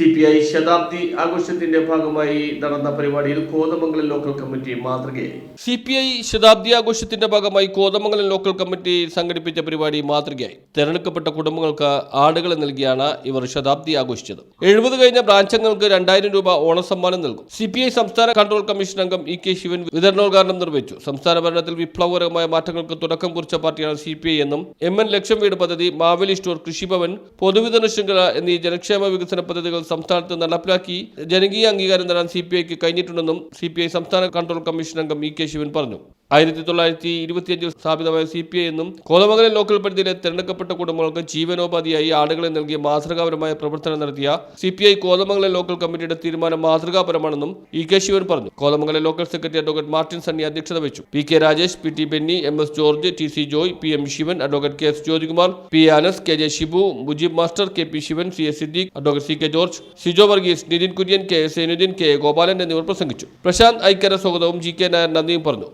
C P I ശതാബ്ദി ആഘോഷത്തിന്റെ ഭാഗമായി നടന്ന പരിപാടിയിൽ കോതമംഗലം ലോക്കൽ കമ്മിറ്റി മാതൃകയായി. സി പി ഐ ശതാബ്ദി ആഘോഷത്തിന്റെ ഭാഗമായി കോതമംഗലം ലോക്കൽ കമ്മിറ്റി സംഘടിപ്പിച്ച പരിപാടി മാതൃകയായി. തെരഞ്ഞെടുക്കപ്പെട്ട കുടുംബങ്ങൾക്ക് ആടുകളെ നൽകിയാണ് ഇവർ ശതാബ്ദി ആഘോഷിച്ചത്. എഴുപത് കഴിഞ്ഞ ബ്രാഞ്ച് അംഗങ്ങൾക്ക് രണ്ടായിരം രൂപ ഓണസമ്മാനം നൽകും. സി പി ഐ സംസ്ഥാന കൺട്രോൾ കമ്മീഷൻ അംഗം ഇ കെ ശിവൻ വിതരണോദ്ഘാടനം നിർവഹിച്ചു. സംസ്ഥാന ഭരണത്തിൽ വിപ്ലവകരമായ മാറ്റങ്ങൾക്ക് തുടക്കം കുറിച്ച പാർട്ടിയാണ് സി പി ഐ എന്നും എം എൻ ലക്ഷം വീട് പദ്ധതി മാവേലി സ്റ്റോർ കൃഷിഭവൻ പൊതുവിതരണ ശൃംഖല എന്നീ ജനക്ഷേമ വികസന പദ്ധതികൾ സംസ്ഥാനത്ത് നടപ്പിലാക്കി ജനകീയ അംഗീകാരം നേടാൻ സി കഴിഞ്ഞിട്ടുണ്ടെന്നും സി സംസ്ഥാന കൺട്രോൾ കമ്മീഷൻ അംഗം ഇ കെ ശിവൻ പറഞ്ഞു ആയിരത്തി തൊള്ളായിരത്തി ഇരുപത്തിയഞ്ചിൽ സ്ഥാപിതമായ സി പി ഐ എന്നും കോതമംഗലം ലോക്കൽ പരിധിയിലെ തെരഞ്ഞെടുക്കപ്പെട്ട കുടുംബങ്ങൾക്ക് ജീവനോപാധിയായി ആടുകളെ നൽകിയ മാതൃകാപരമായ പ്രവർത്തനം നടത്തിയ C P I Kothamangalam local കമ്മിറ്റിയുടെ തീരുമാനം മാതൃകാപരമാണെന്നും ഇ കെ ശിവൻ പറഞ്ഞു. Kothamangalam local secretary advocate Martin Sunny അധ്യക്ഷത വഹിച്ചു. P K Rajesh P T Benny M S George T C Joy P M Sivan advocate K S Jyothikumar P Anas K J Shibu Mujeeb master K P Sivan C S Siddique advocate C K George Sijo Varghese Nithin Kurian K S Sainudheen K A Gopalan എന്നിവർ പ്രസംഗിച്ചു. പ്രശാന്ത് ഐക്കര സ്വാഗതവും G K Nair നന്ദിയും പറഞ്ഞു.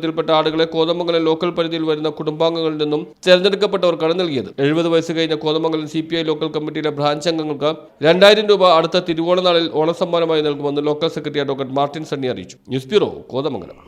പെൺവർഗത്തിൽപ്പെട്ട ആളുകളെ Kothamangalam local പരിധിയിൽ വരുന്ന കുടുംബാംഗങ്ങളിൽ നിന്നും തെരഞ്ഞെടുക്കപ്പെട്ടവർക്കാണ് നൽകിയത്. എഴുപത് വയസ്സ് കഴിഞ്ഞ കോതമംഗലം സി ലോക്കൽ കമ്മിറ്റിയിലെ ബ്രാഞ്ച് അംഗങ്ങൾക്ക് രണ്ടായിരം രൂപ അടുത്ത തിരുവോണനാളിൽ ഓണസമ്മാനമായി നൽകുമെന്ന് local secretary advocate Martin Sunny അറിയിച്ചു. News bureau Kothamangalam.